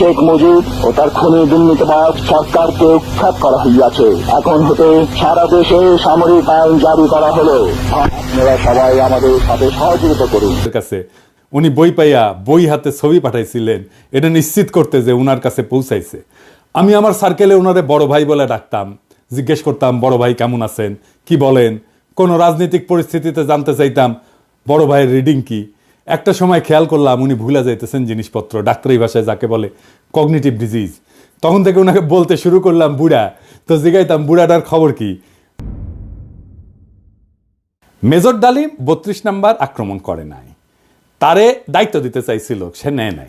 শেখ মুজিব ও তার খুনি দুর্নীতিবাদ সরকারকে উৎখাত করা হইয়াছে। এখন হতে সারা দেশে সামরিক আইন জারি করা হলো। আপনারা সবাই আমাদের সাথে সহযোগিতা করুন। কাছে, উনি বই পাইয়া বই হাতে ছবি পাঠাইছিলেন। এটা নিশ্চিত করতে যে উনার কাছে পৌঁছাইছে। আমি আমার সার্কেলে ওনারে বড় ভাই বলে ডাকতাম। জিজ্ঞেস করতাম, বড় ভাই কেমন আছেন? কি বলেন? কোনো রাজনৈতিক পরিস্থিতিতে জানতে চাইতাম, বড় ভাইয়ের রিডিং কি? একটা সময় খেয়াল করলাম উনি ভুলে যাইতেছেন জিনিসপত্র, ডাক্তারি ভাষায় যাকে বলে কগনিটিভ ডিজিজ তখন থেকে ওনাকে বলতে শুরু করলাম, বুড়া, তো জিগাইতাম, বুড়াটার খবর কি? মেজর ডালিম বত্রিশ নাম্বার আক্রমণ করে নাই। তারে দায়িত্ব দিতে চাইছিল, সে নেয় নাই।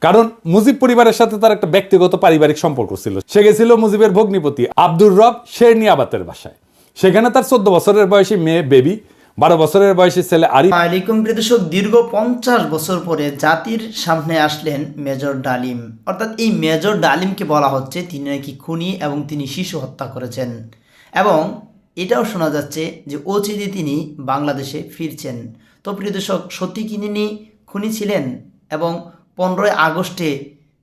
কারণ মুজিব পরিবারের সাথে তার একটা ব্যক্তিগত পারিবারিক সম্পর্ক ছিল। সে গেছিল মুজিবের ভগ্নিপতি আব্দুর রব শেরনিয়াবাতের বাসায়। সেখানে তার চোদ্দ বছরের বয়সী মেয়ে বেবি বারো বছরের বয়সী ছেলে আরিফ আলাইকুম প্রিয় দীর্ঘ পঞ্চাশ বছর পরে জাতির সামনে আসলেন মেজর ডালিম। অর্থাৎ এই মেজর ডালিমকে বলা হচ্ছে তিনি নাকি খুনি এবং তিনি শিশু হত্যা করেছেন। এবং এটাও শোনা যাচ্ছে যে অচিরে তিনি বাংলাদেশে ফিরছেন। তো প্রিয় দর্শক সত্যি কি তিনি খুনি ছিলেন এবং পনেরোই আগস্টে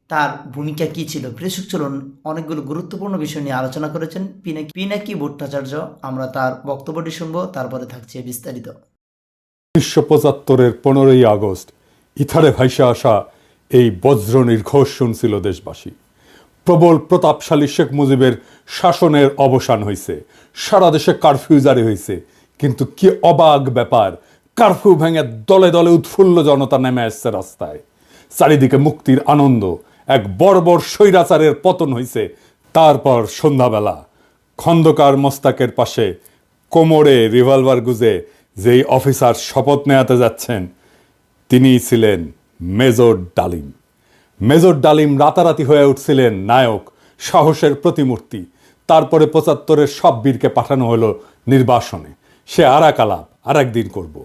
তার ভূমিকা কি ছিল? প্রেসুক চলুন অনেকগুলো গুরুত্বপূর্ণ বিষয় নিয়ে আলোচনা করেছেন পিনাকি পিনাকি ভট্টাচার্য। আমরা তার বক্তব্যটি শুনব, তারপরে থাকছে বিস্তারিত। উনিশশো পঁচাত্তরের পনেরোই আগস্ট, ইথারে ভাইসে আসা এই বজ্র নির্ঘোষ শুনছিল দেশবাসী। প্রবল প্রতাপশালী শেখ মুজিবের শাসনের অবসান হয়েছে সারা দেশে কারফিউ জারি হয়েছে কিন্তু কি অবাক ব্যাপার, কারফিউ ভেঙে দলে দলে উৎফুল্ল জনতা নেমে আসছে রাস্তায়। চারিদিকে মুক্তির আনন্দ এক বর্বর স্বৈরাচারের পতন হয়েছে তারপর সন্ধ্যাবেলা খন্দকার মোস্তাকের পাশে কোমরে রিভলভার গুজে যেই অফিসার শপথ নেয়াতে যাচ্ছেন, তিনি ছিলেন মেজর ডালিম। মেজর ডালিম রাতারাতি হয়ে উঠছিলেন নায়ক, সাহসের প্রতিমূর্তি। তারপরে পঁচাত্তরের সব বীরকে পাঠানো হলো নির্বাসনে। সে আর এক আলাপ আর একদিন করব।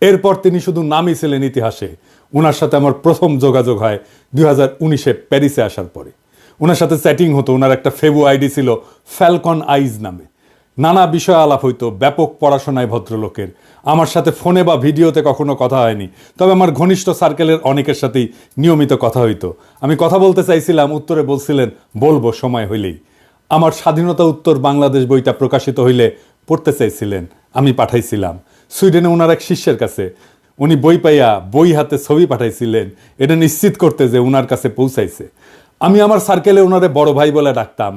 এরপর তিনি শুধু নামই ছিলেন ইতিহাসে ওনার সাথে আমার প্রথম যোগাযোগ হয় দুই হাজার উনিশে প্যারিসে আসার পরে। ওনার সাথে চ্যাটিং হতো ওনার একটা ফেবু আইডি ছিল ফ্যালকন আইজ নামে। নানা বিষয় আলাপ হইতো, ব্যাপক পড়াশোনায় ভদ্রলোকের। আমার সাথে ফোনে বা ভিডিওতে কখনো কথা হয়নি। তবে আমার ঘনিষ্ঠ সার্কেলের অনেকের সাথেই নিয়মিত কথা হইতো। আমি কথা বলতে চাইছিলাম, উত্তরে বলছিলেন, বলব, সময় হইলেই। আমার স্বাধীনতা উত্তর বাংলাদেশ বইটা প্রকাশিত হইলে পড়তে চাইছিলেন, আমি পাঠাইছিলাম। সুইডেনে ওনার এক শিষ্যের কাছে উনি বই পাইয়া বই হাতে ছবি পাঠাইছিলেন। এটা নিশ্চিত করতে যে ওনার কাছে পৌঁছাইছে। আমি আমার সার্কেলে ওনারে বড় ভাই বলে ডাকতাম।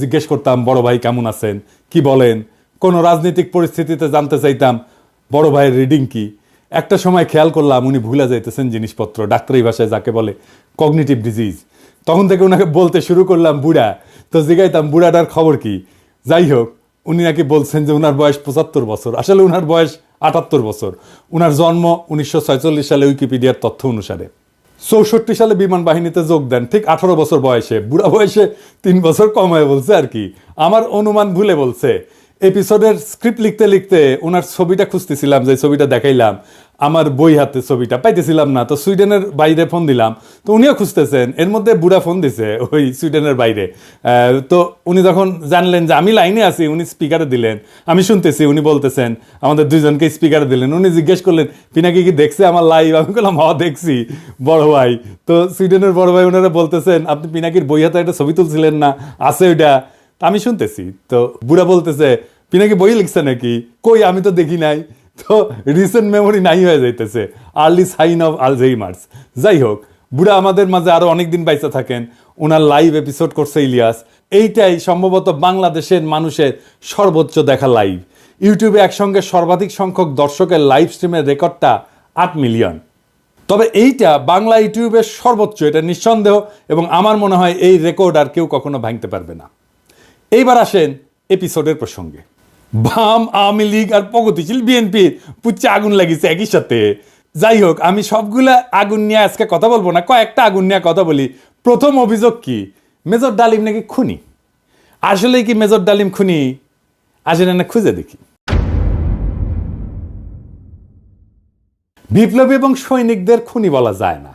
জিজ্ঞেস করতাম, বড় ভাই কেমন আছেন? কি বলেন? কোনো রাজনৈতিক পরিস্থিতিতে জানতে চাইতাম, বড় ভাইয়ের রিডিং কি? একটা সময় খেয়াল করলাম উনি ভুলে যাইতেছেন জিনিসপত্র, ডাক্তারি ভাষায় যাকে বলে কগনিটিভ ডিজিজ তখন থেকে ওনাকে বলতে শুরু করলাম, বুড়া, তো জিগাইতাম, বুড়াটার খবর কি? যাই হোক, উনি নাকি বলছেন যে ওনার বয়স পঁচাত্তর বছর। আসলে ওনার বয়স আটাত্তর বছর। উনার জন্ম উনিশশো সালে উইকিপিডিয়ার তথ্য অনুসারে। চৌষট্টি সালে বিমান বাহিনীতে যোগ দেন, ঠিক আঠারো বছর বয়সে। বুড়া বয়সে তিন বছর কমায় বলছে আর কি। আমার অনুমান ভুলে বলছে। এপিসোডের স্ক্রিপ্ট লিখতে লিখতে ওনার ছবিটা খুঁজতেছিলাম, যে ছবিটা দেখাইলাম। আমার বই হাতে ছবিটা, পাইতেছিলাম না। তো সুইডেনের বাইরে ফোন দিলাম। তো উনিও খুঁজতেছেন, এর মধ্যে বুড়া ফোন দিছে ওই সুইডেনের বাইরে। তো উনি যখন জানলেন যে আমি লাইনে আছি, উনি স্পিকারে দিলেন। আমি শুনতেছি, উনি বলতেছেন, আমাদের দুইজনকে স্পিকারে দিলেন। উনি জিজ্ঞেস করলেন, পিনাকি কি দেখছে আমার লাইভ আমি বললাম, হ, দেখছি, বড় ভাই। তো সুইডেনের বড় ভাই ওনারা বলতেছেন, আপনি পিনাকির বই হাতে একটা ছবি তুলছিলেন না? আছে ওইটা? আমি শুনতেছি। তো বুড়া বলতেছে, পিনাকি বই লিখছে নাকি? কই, আমি তো দেখি নাই। তো রিসেন্ট মেমোরি নাই হয়ে যাইতেছে। আর্লি সাইন অফ আলঝেইমার্স যাই হোক, বুড়া আমাদের মাঝে আরও অনেকদিন বাইচা থাকেন। ওনার লাইভ এপিসোড করছে ইলিয়াস। এইটাই সম্ভবত বাংলাদেশের মানুষের সর্বোচ্চ দেখা লাইভ ইউটিউবে একসঙ্গে সর্বাধিক সংখ্যক দর্শকের লাইভ স্ট্রিমের রেকর্ডটা আট মিলিয়ন তবে এইটা বাংলা ইউটিউবের সর্বোচ্চ, এটা নিঃসন্দেহ। এবং আমার মনে হয় এই রেকর্ড আর কেউ কখনো ভাঙতে পারবে না। এইবার আসেন এপিসোডের প্রসঙ্গে। বাম আওয়ামী লীগ আর প্রগতিশীল বিএনপির পুচ্ছে আগুন লাগিয়েছে একই সাথে। যাই হোক, আমি সবগুলা আগুন নিয়ে আজকে কথা বলব না, কয়েকটা আগুন নিয়ে কথা বলি। প্রথম অভিযোগ কি? মেজর ডালিম নাকি খুনি? আসলে কি মেজর ডালিম খুনি? আসলে না খুঁজে দেখি। বিপ্লবী এবং সৈনিকদের খুনি বলা যায় না,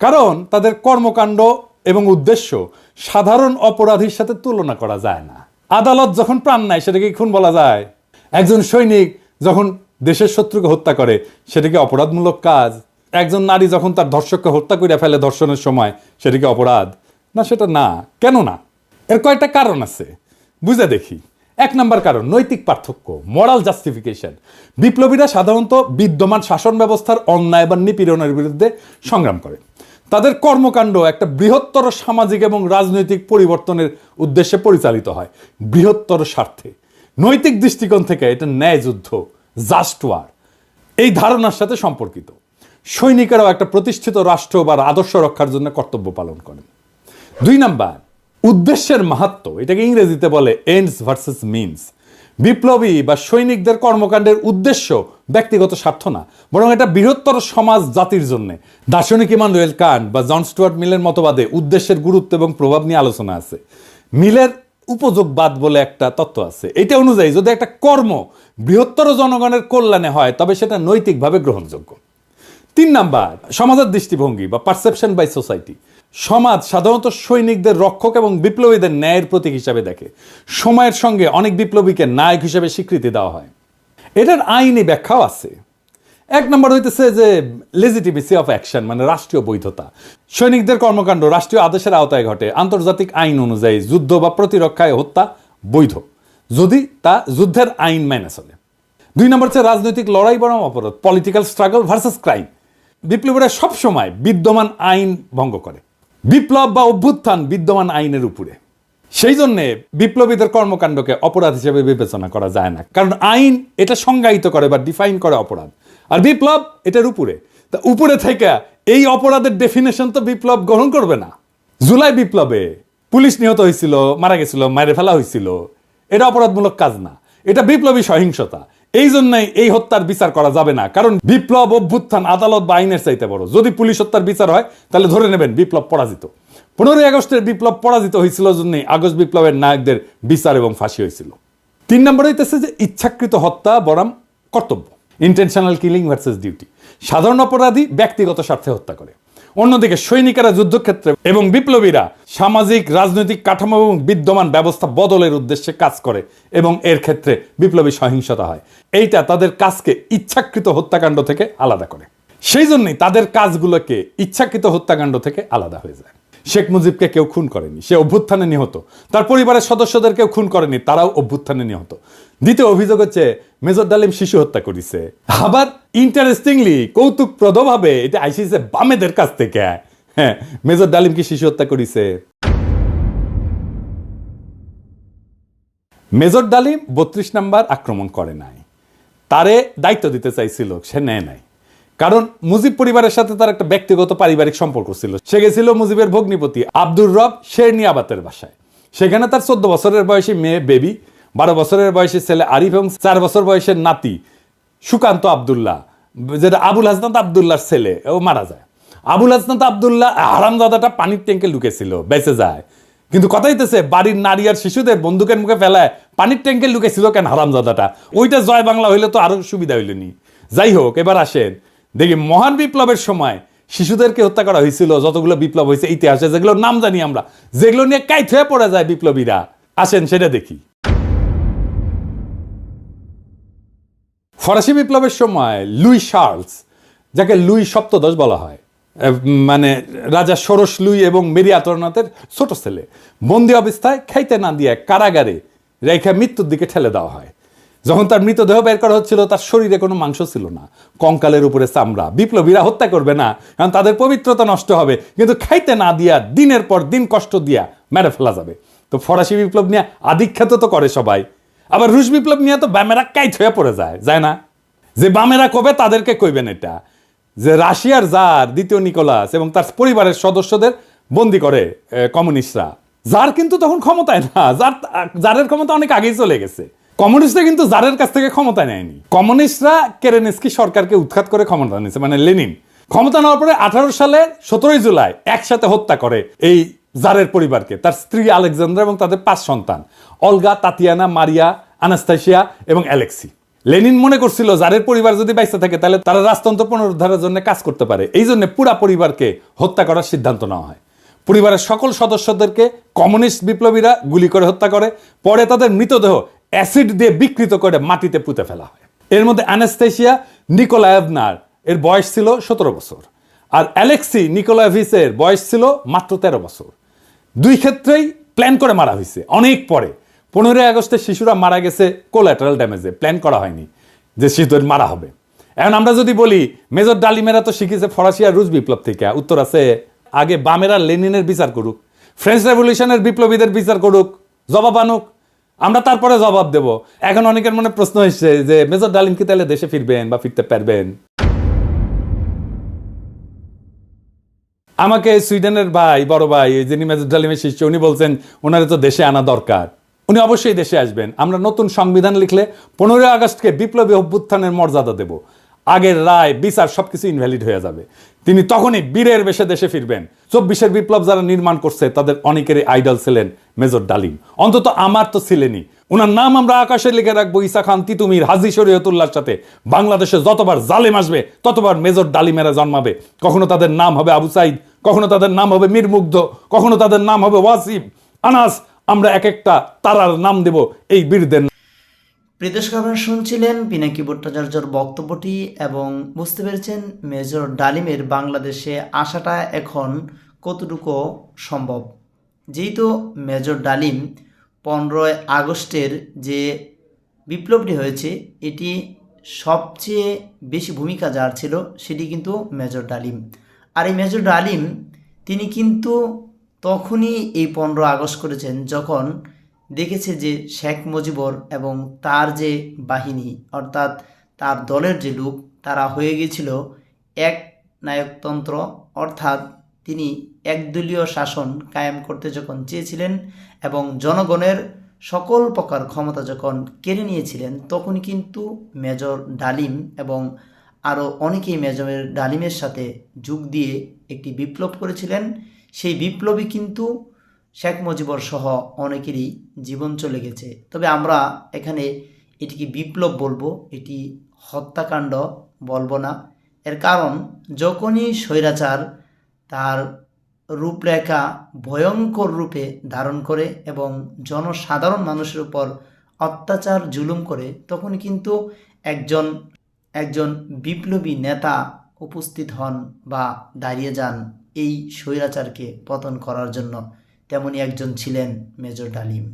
কারণ তাদের কর্মকাণ্ড এবং উদ্দেশ্য, সাধারণ অপরাধীর সাথে তুলনা করা যায় না। আদালত যখন প্রাণ নেয়, সেটাকে খুন বলা যায়। একজন সৈনিক যখন দেশের শত্রুকে হত্যা করে, সেটাকে অপরাধমূলক কাজ। একজন নারী যখন তার ধর্ষককে হত্যা করে ফেলে ধর্ষণের সময়, সেটাকে অপরাধ। না, সেটা না। কেন না? এর কয়েকটা কারণ আছে। বুঝে দেখি। এক নম্বর কারণ, নৈতিক পার্থক্য মরাল জাস্টিফিকেশন বিপ্লবীরা সাধারণত বিদ্যমান শাসন ব্যবস্থার অন্যায় বা নিপীড়নের বিরুদ্ধে সংগ্রাম করে। তাদের কর্মকাণ্ড একটা বৃহত্তর সামাজিক এবং রাজনৈতিক পরিবর্তনের উদ্দেশ্যে পরিচালিত হয়। বৃহত্তর স্বার্থে। নৈতিক দৃষ্টিকোণ থেকে এটা ন্যায় যুদ্ধ জাস্ট ওয়ার এই ধারণার সাথে সম্পর্কিত। সৈনিকেরাও একটা প্রতিষ্ঠিত রাষ্ট্র বা আদর্শ রক্ষার জন্য কর্তব্য পালন করেন। দুই নাম্বার, উদ্দেশ্যের মাহাত্ম। এটাকে ইংরেজিতে বলে এন্ডস ভার্সেস মিনস বিপ্লবী বা সৈনিকদের কর্মকাণ্ডের উদ্দেশ্য ব্যক্তিগত স্বার্থ না, বরং এটা বৃহত্তর সমাজ জাতির জন্য। দার্শনিক ইমানুয়েল কান বা জন স্টুয়ার্ট মিলের মতবাদে উদ্দেশ্যের গুরুত্ব এবং প্রভাব নিয়ে আলোচনা আছে। মিলের উপযোগবাদ বলে একটা তত্ত্ব আছে। এটা অনুযায়ী যদি একটা কর্ম বৃহত্তর জনগণের কল্যাণে হয়, তবে সেটা নৈতিকভাবে গ্রহণযোগ্য। তিন নাম্বার, সমাজের দৃষ্টিভঙ্গি বা পারসেপশন বাই সোসাইটি সমাজ সাধারণত সৈনিকদের রক্ষক এবং বিপ্লবীদের ন্যায়ের প্রতীক হিসাবে দেখে। সময়ের সঙ্গে অনেক বিপ্লবীকে নায়ক হিসেবে স্বীকৃতি দেওয়া হয়। এটার আইনি ব্যাখ্যাও আছে। এক নম্বর হইতেছে যে লেজিটিমেসি অফ অ্যাকশন মানে রাষ্ট্রীয় বৈধতা। সৈনিকদের কর্মকাণ্ড রাষ্ট্রীয় আদেশের আওতায় ঘটে। আন্তর্জাতিক আইন অনুযায়ী যুদ্ধ বা প্রতিরক্ষায় হত্যা বৈধ, যদি তা যুদ্ধের আইন মেনে চলে। দুই নম্বর হচ্ছে রাজনৈতিক লড়াই বরং অপরাধ পলিটিক্যাল স্ট্রাগল ভার্সেস ক্রাইম বিপ্লবীরা সবসময় বিদ্যমান আইন ভঙ্গ করে। বিপ্লব বা অভ্যুত্থান বিদ্যমান আইনের উপরে। সেই জন্যে বিপ্লবীদের কর্মকাণ্ডকে অপরাধ হিসেবে বিবেচনা করা যায় না। কারণ আইন এটা সংজ্ঞায়িত করে বা ডিফাইন করে অপরাধ। আর বিপ্লব এটার উপরে। তা উপরে থেকে এই অপরাধের ডেফিনেশন তো বিপ্লব গ্রহণ করবে না। জুলাই বিপ্লবে পুলিশ নিহত হয়েছিল, মারা গেছিল, মারে ফেলা হয়েছিল। এটা অপরাধমূলক কাজ না। এটা বিপ্লবী সহিংসতা। এই জন্যই এই হত্যার বিচার করা যাবে না। কারণ বিপ্লব অভ্যুত্থান আদালত বা আইনের চাইতে বড়। যদি পুলিশ হত্যার বিচার হয়, তাহলে ধরে নেবেন বিপ্লব পরাজিত। পনেরোই আগস্টের বিপ্লব পরাজিত হয়েছিল জন্যই আগস্ট বিপ্লবের নায়কদের বিচার এবং ফাঁসি হয়েছিল। তিন নম্বর হইতেছে যে ইচ্ছাকৃত হত্যা বরং কর্তব্য। ইন্টেনশনাল কিলিং ভার্সেস ডিউটি সাধারণ অপরাধী ব্যক্তিগত স্বার্থে হত্যা করে। অন্যদিকে সৈনিকেরা যুদ্ধক্ষেত্রে এবং বিপ্লবীরা সামাজিক, রাজনৈতিক কাঠামো এবং বিদ্যমান ব্যবস্থা বদলের উদ্দেশ্যে কাজ করে এবং এর ক্ষেত্রে বিপ্লবী সহিংসতা হয়। এইটা তাদের কাজকে ইচ্ছাকৃত হত্যাকাণ্ড থেকে আলাদা করে। সেই জন্যই তাদের কাজগুলোকে ইচ্ছাকৃত হত্যাকাণ্ড থেকে আলাদা হয়ে যায়। শেখ মুজিবকে কেউ খুন করেনি, সে অভ্যুত্থানে নিহত। তার পরিবারের সদস্যদের কেউ খুন করেনি, তারাও অভ্যুত্থানে নিহত। দ্বিতীয় অভিযোগ হচ্ছে, মেজর ডালিম শিশু হত্যা করেছে। আবার ইন্টারেস্টিংলি কৌতুকপ্রদভাবে এটা আইসিছে বামেদের কাছ থেকে। হ্যাঁ মেজর ডালিম কি শিশু হত্যা করেছে? মেজর ডালিম বত্রিশ নাম্বার আক্রমণ করে নাই। তারে দায়িত্ব দিতে চাইছিল, সে নেয় নাই। কারণ মুজিব পরিবারের সাথে তার একটা ব্যক্তিগত পারিবারিক সম্পর্ক ছিল। সে গেছিল মুজিবের ভগ্নিপতি আব্দুর রব শেরনি আবাতের বাসায়। সেখানে তার চোদ্দ বছরের বয়সী মেয়ে বেবি, বারো বছরের বয়সী ছেলে আরিফ এবং চার বছর বয়সের নাতি সুকান্ত আবদুল্লাহ, যেটা আবুল হাসনাত আবদুল্লাহর ছেলে, ও মারা যায়। আবুল হাসনাত আবদুল্লাহ হারামজাদাটা পানির ট্যাঙ্কে লুকেছিল, বেঁচে যায়। কিন্তু কথা হইতেছে, বাড়ির নারী আর শিশুদের বন্দুকের মুখে ফেলায় পানির ট্যাঙ্কে লুকেছিল কেন হারামজাদাটা? ওইটা জয় বাংলা হইলে তো আরও সুবিধা হইলেনি। যাই হোক, এবার আসেন দেখি, মহান বিপ্লবের সময় শিশুদেরকে হত্যা করা হয়েছিল, যতগুলো বিপ্লব হয়েছে, ইতিহাসে যেগুলো নাম জানি আমরা, যেগুলো নিয়ে কাইট হয়ে পড়ে যায় বিপ্লবীরা। আসেন, সেটা দেখি। ফরাসি বিপ্লবের সময় লুই শার্লস, যাকে লুই সপ্তদশ বলা হয় মানে রাজা ষোড়শ লুই এবং মেরি আতরনাথের ছোট ছেলে, বন্দি অবস্থায় খাইতে না দিয়ে কারাগারে রেখা মৃত্যুর দিকে ঠেলে দেওয়া হয়। যখন তার মৃতদেহ বের করা হচ্ছিল, তার শরীরে কোনো মাংস ছিল না। কঙ্কালের উপরে চামড়া। বিপ্লবীরা হত্যা করবে না, কারণ তাদের পবিত্রতা নষ্ট হবে। কিন্তু খাইতে না দিয়া, দিনের পর দিন কষ্ট দিয়া মেরে ফেলা যাবে। তো ফরাসি বিপ্লব নিয়ে আধিখ্যাত তো করে সবাই। আবার রুশ বিপ্লব নিয়ে তো ব্যামেরা কাইট হয়ে পড়ে যায় যায় না? যে বামেরা কবে তাদেরকে কইবেন এটা? যে রাশিয়ার জার, দ্বিতীয় নিকোলাস এবং তার পরিবারের সদস্যদের বন্দি করে কমিউনিস্টরা। যার কিন্তু তখন ক্ষমতায় না। যার যারের ক্ষমতা অনেক আগেই চলে গেছে। কমিউনিস্টরা কিন্তু জারের কাছ থেকে ক্ষমতা নেয়নি। কমিউনিস্টরা কেরেনেস্কি সরকারকে উৎখাত করে ক্ষমতা নিয়েছে মানে লেনিন। ক্ষমতা নেওয়ার পরে আঠারো সালে সতেরোই জুলাই একসাথে হত্যা করে এই জারের পরিবারকে, তার স্ত্রী আলেকজান্ডার এবং তাদের পাঁচ সন্তান, অলগা, তাতিয়ানা, মারিয়া, আনাস্তাসিয়া এবং অ্যালেক্সি। লেনিন মনে করছিল জারের পরিবার যদি বাইসা থাকে, তাহলে তারা রাজতন্ত্র পুনরুদ্ধারের জন্য কাজ করতে পারে। এই জন্য পুরা পরিবারকে হত্যা করার সিদ্ধান্ত নেওয়া হয়। পরিবারের সকল সদস্যদেরকে কমিউনিস্ট বিপ্লবীরা গুলি করে হত্যা করে। পরে তাদের মৃতদেহ অ্যাসিড দিয়ে বিকৃত করে মাটিতে পুঁতে ফেলা হয়। এর মধ্যে অ্যানাস্তেশিয়া নিকোলায়েভনার, এর বয়স ছিল সতেরো বছর। আর অ্যালেক্সি নিকোলাভিসের বয়স ছিল মাত্র তেরো বছর। দুই ক্ষেত্রেই প্ল্যান করে মারা হয়েছে, অনেক পরে। পনেরোই আগস্টে শিশুরা মারা গেছে কোল্যাটারাল ড্যামেজে, প্ল্যান করা হয়নি যে শিশুদের মারা হবে। এখন আমরা যদি বলি, মেজর ডালিমেরা তো শিখেছে ফরাসি আর রুশ বিপ্লব থেকে। উত্তর আছে, আগে বামেরা লেনিনের বিচার করুক, ফ্রেঞ্চ রেভলিউশনের বিপ্লবীদের বিচার করুক, জবাব আনুক আমরা তারপরে জবাব দেব। এখন অনেকের মনে প্রশ্ন হচ্ছে যে, মেজর ডালিম কি তাহলে দেশে ফিরবেন বা ফিরতে পারবেন? আমাকে সুইডেনের ভাই, বড় ভাই যিনি মেজর ডালিমের শিষ্য, উনি বলছেন, ওনারে তো দেশে আনা দরকার। উনি অবশ্যই দেশে আসবেন। আমরা নতুন সংবিধান লিখলে পনেরোই আগস্টকে বিপ্লবী অভ্যুত্থানের মর্যাদা দেব। আগের রায়, বিচার সবকিছু ইনভ্যালিড হয়ে যাবে। তিনি তখনই বীরের বেশে দেশে ফিরবেন। চব্বিশের বিপ্লব যারা নির্মাণ করছে, তাদের অনেকেরই আইডল ছিলেন মেজর ডালিম। অন্তত আমার তো ছিলেনই। ওনার নাম আমরা আকাশে লিখে রাখব ইসা খান, তিতুমির, হাজি শরীয়তুল্লাহর সাথে। বাংলাদেশে যতবার জালেম আসবে, ততবার মেজর ডালিমেরা জন্মাবে। কখনো তাদের নাম হবে আবু সাইদ, কখনো তাদের নাম হবে মীর মুগ্ধ, কখনো তাদের নাম হবে ওয়াসিম। আনাস, আমরা এক একটা তারার নাম দেব এই বীরদের প্রিদেশ আপনারা শুনছিলেন, পিনাকি ভট্টাচার্যর বক্তব্যটি এবং বুঝতে পেরেছেন মেজর ডালিমের বাংলাদেশে আসাটা এখন কতটুকু সম্ভব। যেহেতু মেজর ডালিম পনেরোই আগস্টের যে বিপ্লবটি হয়েছে, এটি সবচেয়ে বেশি ভূমিকা যার ছিল সেটি কিন্তু মেজর ডালিম। আর এই মেজর ডালিম, তিনি কিন্তু তখনই এই পনেরো আগস্ট করেছেন যখন দেখেছে যে শেখ মুজিবর এবং তার যে বাহিনী, অর্থাৎ তার দলের যে লোক, তারা হয়ে গিয়েছিল এক নায়কতন্ত্র। অর্থাৎ তিনি একদলীয় শাসন কায়েম করতে যখন চেয়েছিলেন এবং জনগণের সকল প্রকার ক্ষমতা যখন কেড়ে নিয়েছিলেন, তখন কিন্তু মেজর ডালিম এবং আরও অনেকেই মেজরের ডালিমের সাথে যোগ দিয়ে একটি বিপ্লব করেছিলেন। সেই বিপ্লবী কিন্তু শেখ মুজিবর সহ অনেকেরই জীবন চলে গেছে। তবে আমরা এখানে এটিকে বিপ্লব বলব, এটি হত্যাকাণ্ড বলব না। এর কারণ, যখনই স্বৈরাচার তার রূপরেখা ভয়ঙ্কর রূপে ধারণ করে এবং জনসাধারণ মানুষের উপর অত্যাচার জুলুম করে, তখন কিন্তু একজন একজন বিপ্লবী নেতা উপস্থিত হন বা দাঁড়িয়ে যান এই স্বৈরাচারকে পতন করার জন্য। তেমনি একজন ছিলেন মেজর ডালিম।